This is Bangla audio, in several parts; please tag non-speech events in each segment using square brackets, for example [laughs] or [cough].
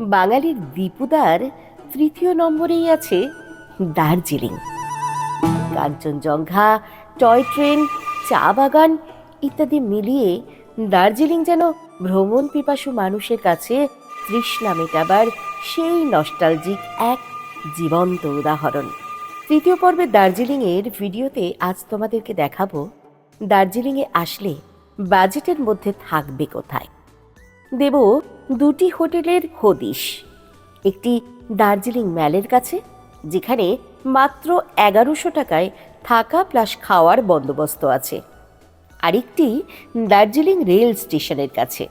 বাঙালির দীপুদার তৃতীয় নম্বরেই আছে দার্জিলিং। কাঞ্চনজঙ্ঘা, টয় ট্রেন, চা বাগান ইত্যাদি মিলিয়ে দার্জিলিং যেন ভ্রমণ পিপাসু মানুষের কাছে তৃষ্ণা মেটাবার সেই নস্টালজিক এক জীবন্ত উদাহরণ। তৃতীয় পর্বে দার্জিলিংয়ের ভিডিওতে আজ তোমাদেরকে দেখাবো, দার্জিলিংয়ে আসলে বাজেটের মধ্যে থাকবে কোথায়? দেব দুটি হোটেলের হদিশ। একটি দার্জিলিং ম্যালের কাছে, যেখানে মাত্র এগারোশো টাকায় থাকা প্লাস খাওয়ার বন্দোবস্ত আছে। আরেকটি দার্জিলিং রেল স্টেশনের কাছে,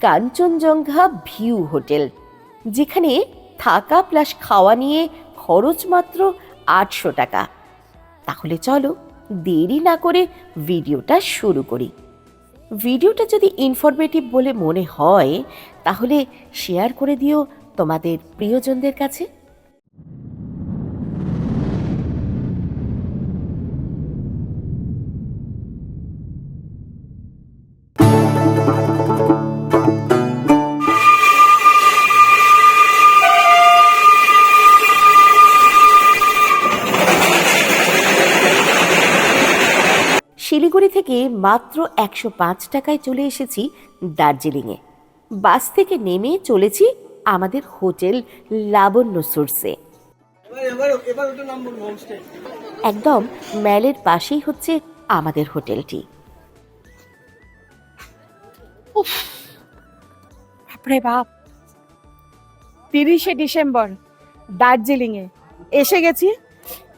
কাঞ্চনজঙ্ঘা ভিউ হোটেল, যেখানে থাকা প্লাস খাওয়া নিয়ে খরচ মাত্র আটশো টাকা। তাহলে চলো দেরি না করে ভিডিওটা শুরু করি। ভিডিওটা যদি ইনফরমেটিভ বলে মনে হয় তাহলে শেয়ার করে দিও তোমাদের প্রিয়জনদের কাছে। থেকে মাত্র একশো পাঁচ টাকায় চলে এসেছি দার্জিলিংয়ে। বাস থেকে নেমে চলেছি আমাদের হোটেল লাবণ্য সোর্সে। একদম ম্যালের পাশেই হচ্ছে আমাদের হোটেলটি। বাপরে বাপ। তিরিশে ডিসেম্বর দার্জিলিংয়ে। এসে গেছি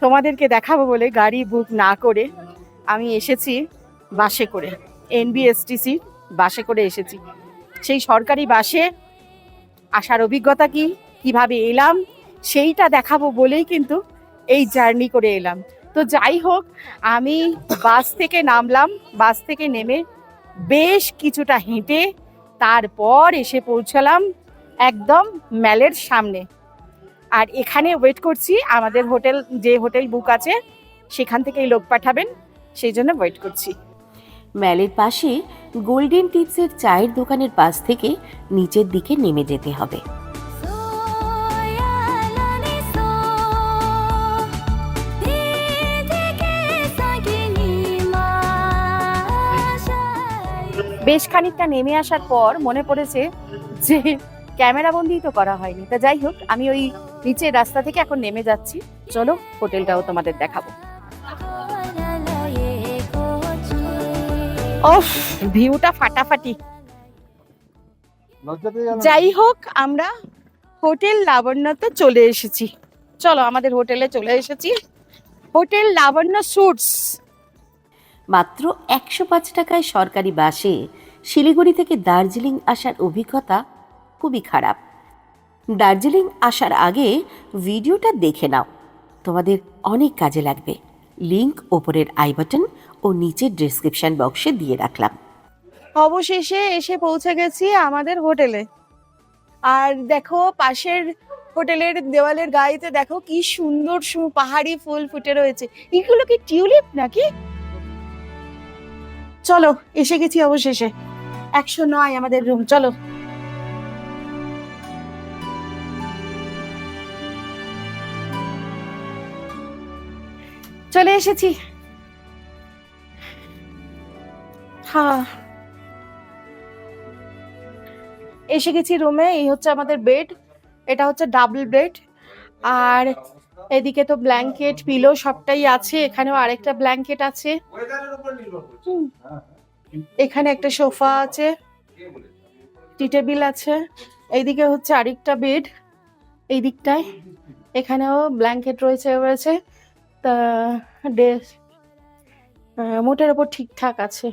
তোমাদেরকে দেখাবো বলে গাড়ি বুক না করে আমি এসেছি। বাসে করে এনবিএসটিসি বাসে করে এসেছি। সেই সরকারি বাসে আসার অভিজ্ঞতা কি? কীভাবে এলাম? সেইটা দেখাবো বলেই কিন্তু এই জার্নি করে এলাম। তো যাই হোক, আমি বাস থেকে নামলাম, বাস থেকে নেমে বেশ কিছুটা হেঁটে তারপর এসে পৌঁছালাম একদম ম্যালের সামনে। আর এখানে ওয়েট করছি, আমাদের হোটেল যে হোটেল বুক আছে, সেখান থেকেই লোক পাঠাবেন, সেই জন্য ওয়েট করছি। ম্যালের পাশে গোল্ডেন টিপসের চায়ের দোকানের পাশ থেকে নিচের দিকে নেমে যেতে হবে। বেশ খানিকটা নেমে আসার পর মনে পড়েছে যে ক্যামেরা বন্দি তো করা হয়নি। তা যাই হোক, আমি ওই নিচের রাস্তা থেকে এখন নেমে যাচ্ছি। চলো, হোটেলটাও তোমাদের দেখাবো। অফ [laughs] ভিউটা ফাটাফাটি। যাই হোক আমরা হোটেল লাবণ্যতে চলে এসেছি। চলো আমাদের হোটেলে চলে এসেছি। Hotel Labanya suites. মাত্র একশো পাঁচ টাকায় সরকারি বাসে শিলিগুড়ি থেকে দার্জিলিং আসার অভিজ্ঞতা খুবই খারাপ। দার্জিলিং আসার আগে ভিডিওটা দেখে নাও। তোমাদের অনেক কাজে লাগবে। লিংক ওপরের আই বাটন ও নিচের ডেসক্রিপশন বক্সে দিয়ে রাখলাম। অবশেষে এসে পৌঁছে গেছি আমাদের হোটেলে। আর দেখো, পাশের হোটেলের দেওয়ালের গায়েতে দেখো কি সুন্দর সু- পাহাড়ি ফুল ফুটে রয়েছে। এগুলো কি টিউলিপ নাকি? চলো, এসে গেছি অবশেষে। একশো নয় আমাদের রুম চলো। চলে এসেছি। এসে গেছি রুমে এই হচ্ছে আমাদের বেড এটা হচ্ছে ডাবল বেড আর এদিকে তো ব্ল্যাঙ্কেট পিলো সবটাই আছে, এখানেও আরেকটা ব্ল্যাঙ্কেট আছে। এখানে একটা সোফা আছে টি টেবিল আছে, এইদিকে হচ্ছে আরেকটা বেড এই দিকটায়। এখানেও ব্ল্যাঙ্কেট রয়েছে রয়েছে। তা ড্রেস মোটের ওপর ঠিকঠাক আছে।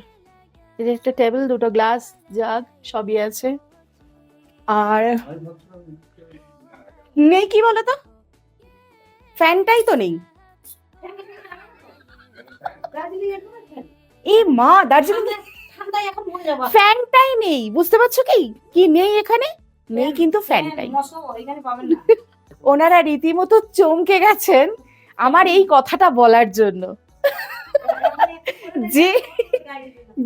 এই যে একটা টেবিল দুটো গ্লাস জাগ সবই আছে। আর নেই কি বলো তো ফ্যানটাই তো নেই। এ মা দার্জিলিং ফ্যানটাই নেই বুঝতে পারছ কি? কি নেই এখানে? নেই কিন্তু ফ্যানটাই। [laughs] ওনারা রীতিমতো চমকে গেছেন আমার এই কথাটা বলার জন্য। [laughs] যে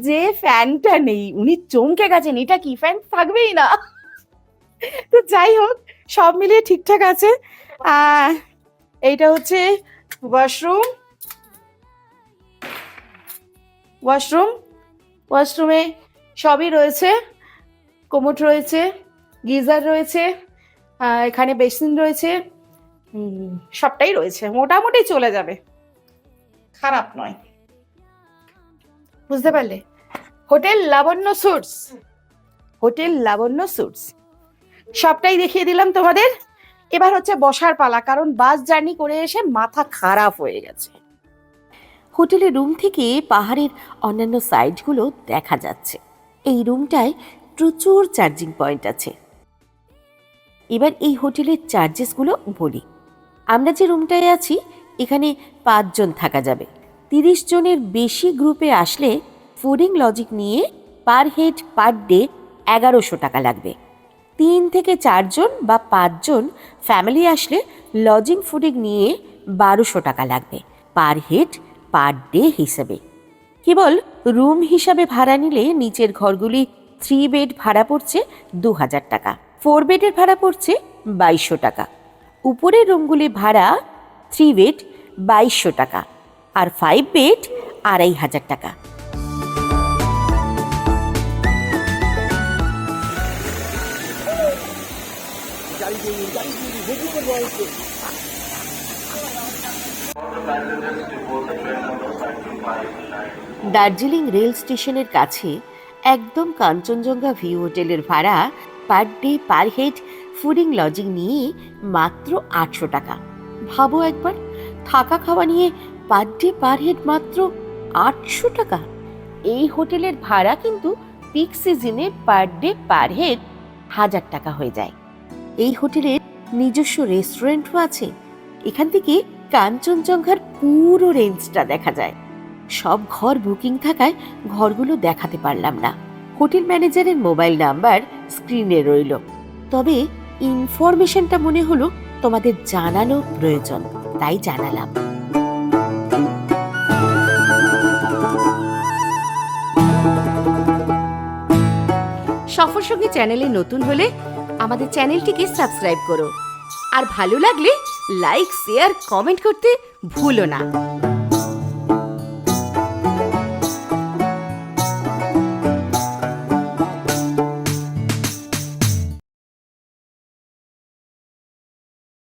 যে ফ্যানটা নেই, উনি চমকে গেছেন, এটা কি ফ্যান থাকবেই না। তো যাই হোক, সব মিলিয়ে ঠিকঠাক আছে। এইটা হচ্ছে ওয়াশরুম ওয়াশরুম ওয়াশরুমে সবই রয়েছে। কোমোট রয়েছে, গিজার রয়েছে এখানে বেসিন রয়েছে। সবটাই রয়েছে। মোটামুটি চলে যাবে। খারাপ নয়। বুঝতে পারলে? Hotel Labanya suites. Hotel Labanya suites. সবটাই দেখিয়ে দিলাম তোমাদের। এবার হচ্ছে বসার পালা, কারণ বাস জার্নি করে এসে মাথা খারাপ হয়ে গেছে। হোটেলের রুম থেকে পাহাড়ের অন্যান্য সাইডগুলো দেখা যাচ্ছে। এই রুমটায় প্রচুর চার্জিং পয়েন্ট আছে। এবার এই হোটেলের চার্জেসগুলো বলি। আমরা যে রুমটায় আছি, এখানে পাঁচজন থাকা যাবে। তিরিশ জনের বেশি গ্রুপে আসলে ফুডিং লজিক নিয়ে পার হেড পার ডে এগারোশো টাকা লাগবে। তিন থেকে চারজন বা পাঁচজন ফ্যামিলি আসলে লজিং ফুডিং নিয়ে বারোশো টাকা লাগবে পার হেড পার ডে হিসেবে। কেবল রুম হিসাবে ভাড়া নিলে নিচের ঘরগুলি থ্রি বেড ভাড়া পড়ছে দু হাজার টাকা, ফোর বেডের ভাড়া পড়ছে বাইশশো টাকা, উপরের রুমগুলি ভাড়া থ্রি বেড বাইশশো টাকা। আর ফাইভ বেড আড়াই হাজার টাকা। দার্জিলিং রেল স্টেশনের কাছে একদম কাঞ্চনজঙ্ঘা ভিউ হোটেলের ভাড়া per day per head fooding lodging নিয়ে মাত্র আটশো টাকা। ভাবো একবার, থাকা খাওয়া নিয়ে পার ডে পার হেড মাত্র আটশো টাকা। এই হোটেলের ভাড়া কিন্তু পিক সিজনে পার ডে পার হেড হাজার টাকা হয়ে যায়। এই হোটেলের নিজস্ব রেস্টুরেন্টও আছে। এখান থেকে কাঞ্চনজঙ্ঘার পুরো রেঞ্জটা দেখা যায়। সব ঘর বুকিং থাকায় ঘরগুলো দেখাতে পারলাম না। হোটেল ম্যানেজারের মোবাইল নাম্বার স্ক্রিনে রইল। তবে ইনফরমেশনটা মনে হলো তোমাদের জানানো প্রয়োজন, তাই জানালাম। সফরসঙ্গী চ্যানেলে নতুন হলে আমাদের চ্যানেলটিকে সাবস্ক্রাইব করো। আর ভালো লাগলে লাইক, শেয়ার, কমেন্ট করতে ভুলো না।